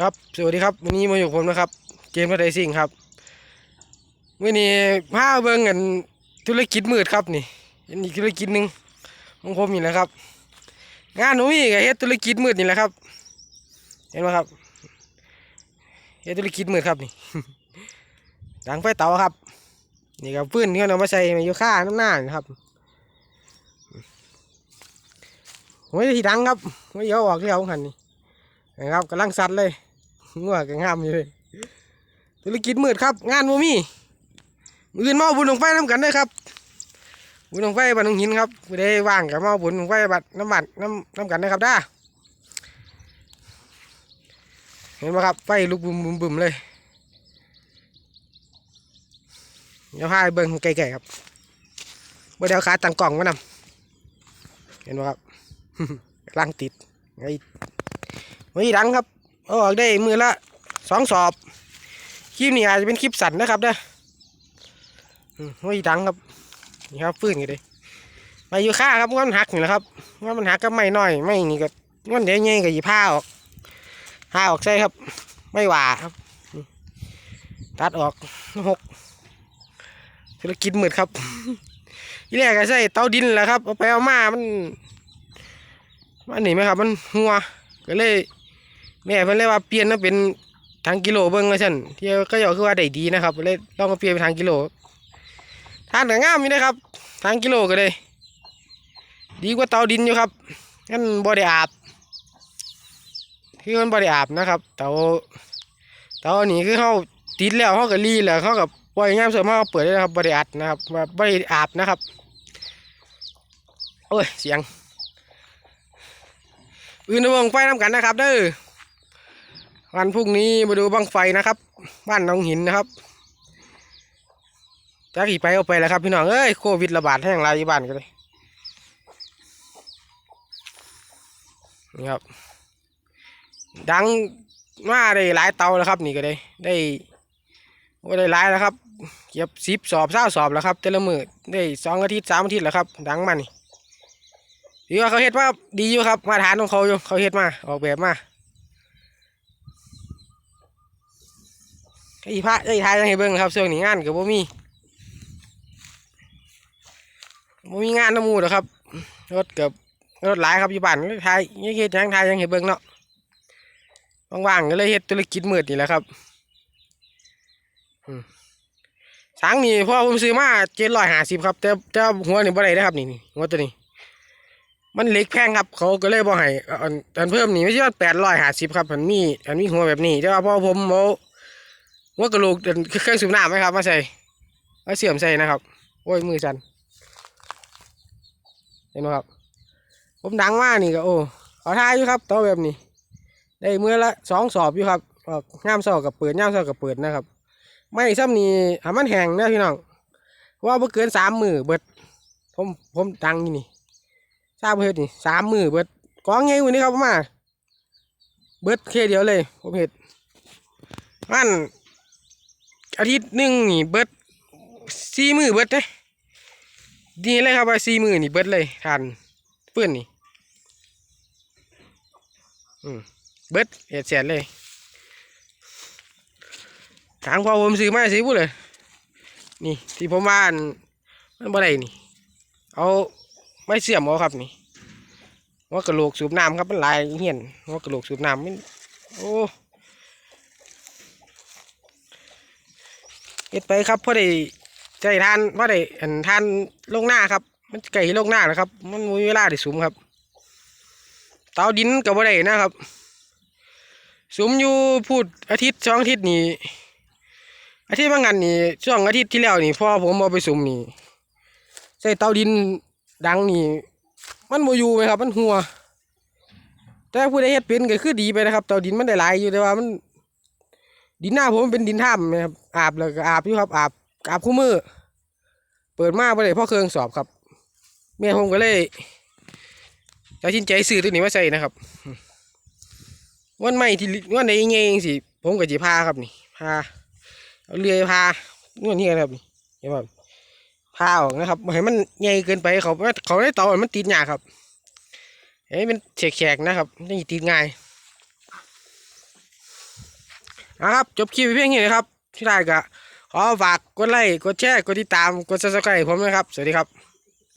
ครับสวัสดีครับวันนี้มาอยู่ผมนะครับเกมอะไรซิ่งครับวันนี้พาเบิ่งกันธุรกิจมืดครับนี่อันนี้ธุรกิจหนึ่งของผมนี่แหละครับ งานหนูมีกับเฮ็ดธุรกิจมืดนี่แหละครับ เห็นไหมครับเฮ็ดธุรกิจมืดครับนี่ดังไฟเตาครับ นี่ครับพื้นที่เขาเอามาใส่มาอยู่ข้าน้ำหน้านี่ครับไม่ได้ที่ดังครับไม่เอาออกเรียวของหันนี่ นะครับกำลังสัตว์เลยงัวก็งามอยู่เลยธุรกิจมืดครับ งานบ่มีมือนมาบุญลงไฟน้ำกันด้อครับ บุญลงไฟบันหนงหินครับไม่ได้ว่างกับมาเอาบุญลงไฟบัดน้ำบัดน้ำน้ำกันนะครับด้าเห็นไหมครับไฟลุกบึมบึมบึมเลยเดี๋ยวพาไปเบิ่งไกลๆครับบ่ได้เอาขาตังกล่องมานำเห็นไหมครับกำลังติดไอ งไม่ดังครับเอาออกได้มือละสองสอบ คลิปนี้อาจจะเป็นคลิปสั้นนะครับเด้ออืมไม่ดังครับ นี่ครับฟื้นกันเลยไปอยู่ค่าครับง้อนหักนี่แหละครับง้อนมันหักก็ไม่น้อย ไม่นี่ก็ง้อนเดี๋ยวเงี้ก็หยิบผ้าออกผ้าออกใช่ครับ ไม่หวาครับ ตัดออกหกธุรกิจมืดครับที่แรกก็ใส่เตาดินแหละครับเอาไปเอามามันมันหนีไหมครับ มันหัวก็เลย แม่เพิ่นเลยว่าเปลี่ยนมาเป็นทางกิโลเบิ่งว่าซั่นที่ก็ยอคือว่าได้ดีนะครับเลยลองมาเปลี่ยนเป็นทางกิโลทานก็งามอยู่นะครับ ทางกิโลก็เลยดีกว่าเตาดินอยู่ครับงั้นบ่ได้อาบคือมันบ่ได้อาบนะครับ เตาเตานี้คือเฮาติดแล้วเฮาก็รีแล้วเฮาก็ปล่อยงามเสริมเฮาเปิดได้ครับบ่ได้อัดนะครับบ่ได้อาบนะครับโอ้ยเสียง อื่นในวงไฟน้ำกันนะครับเด้อ วันพรุ่งนี้มาดูบังไฟนะครับ บ้านน้องหินนะครับจะขี่ไปเอาไปแล้วครับ พี่น้องเอ้ยโควิดระบาดแห้งไรบ้านกันเลยนี่ครับ ดังมาได้หลายเตาแล้วครับ นี่ก็ได้ได้โอ้ได้หลายแล้วครับเก็บสิบสอบเศร้าสอบแล้วครับแต่ละมือได้สองอาทิตย์สามอาทิตย์แล้วครับ ดังมานี่ถือว่าเขาเฮ็ดมาดีอยู่ครับ มาฐานของเขาอยู่เขาเฮ็ดมาออกแบบมา อ้พระไอ้ทายยังให้เบิ่งครับช่วงนี้งานกับบ่มีบ่มีงานน้ำมูหรอกครับ รถกับรถหลายครับอยู่บ้านทายยังเฮ็ดหยังทายยังให้เบิ่งเนาะว่างๆก็เลยเฮ็ดธุรกิจมืดนี่แหละครับสังนี่พ่อผมซื้อมาเจ็ดร้อยห้าสิบครับ แต่แต่หัวนี่บ่ได้นะครับนี่นี่หัวตัวนี้ มันเล็กแพงครับ เขาก็เลยบอกให้อันเพิ่มนี่ไม่ใช่ว่าแปดร้อยห้าสิบครับมันมีอันมีหัวแบบนี้แต่ว่าพ่อผมเอา หัวกระโหลกอันเครื่องสูบน้ำไหมครับมาใส่มาเสื่อมใส่นะครับ โอ้ยมือสั่นเห็นไหมครับ ผมดังมากนี่ก็โอ้ขอทายอยู่ครับตัวแบบนี้ ได้เมื่อละสองสอบอยู่ครับออกง่ามสอบกับเปิดง่ามสอบกับเปิดนะครับ ไม่ซ้ำนี่หามันแห้งนะพี่น้องเพราะว่าบ่เกินสามมือเบิด ผมผมดังนี่ทราบเฮ็ดนี่สามมือเบิดกองไงวันนี้ครับมา เบิดแค่เดียวเลย ผมเห็ดมัน อาทิตย์หนึ่งนี่เบิดสี่มือเบิดเด้ดีเลยครับว่าสี่มือนี่เบิดเลยทานเปื้อนนี่เบิดเห็ดเสียนเลยทางพอผมซื้อมาสิพูดเลย นี่ที่ผมว่าอันมันบ่ได้นี่ เอาไม่เสื่อมเอาครับนี่ว่ากระโหลกสูบน้ำครับมันลายเหี้ยนว่ากระโหลกสูบน้ำมันโอ้ เฮ็ดไปครับพอได้ใจทานพอได้อันทานลงหน้าครับ มันไก่ลงหน้านะครับ มันมีเวลาได้สูมครับ เตาดินกับบ่ได้นะครับสูมอยู่พูดอาทิตย์สองอาทิตย์นี่อาทิตย์บางงานนี่ช่วงอาทิตย์ที่แล้วนี่พ่อผมเอาไปสูมนี่ใส่เตาดินดังนี่มันโมอยู่ไหมครับ มันหัว แต่ผู้ใดเฮ็ดเป็นก็คือดีไปนะครับ เตาดินมันได้หลายอยู่แต่ว่ามัน ดินหน้าผมมันเป็นดินถ้ำนะครับอาบแล้วก็อาบอยู่ครับ อาบอาบคู่มือ เปิดมาบ่ได้เพ่อเครื่องสอบครับแม่ผมก็เลยตัดสินใจซื้อตัวนี้มาใส่นะครับวันใหม่ที่วันใดเงี้ยงสิผมก็จะพาครับนี่พาเอาเรือพานวดนี่ครับนี่เห็นไหมผ้าออกนะครับให้มันใหญ่เกินไปเขาเขาได้ต่อมันติดหยาครับให้มันแฉกๆนะครับนี่ติดง่าย นะครับ จบคลิปเพียงนี้นะครับที่ได้ก็ขอฝากกดไลค์กดแชร์กดติดตามกดซับสไครต์ผมนะครับ สวัสดีครับ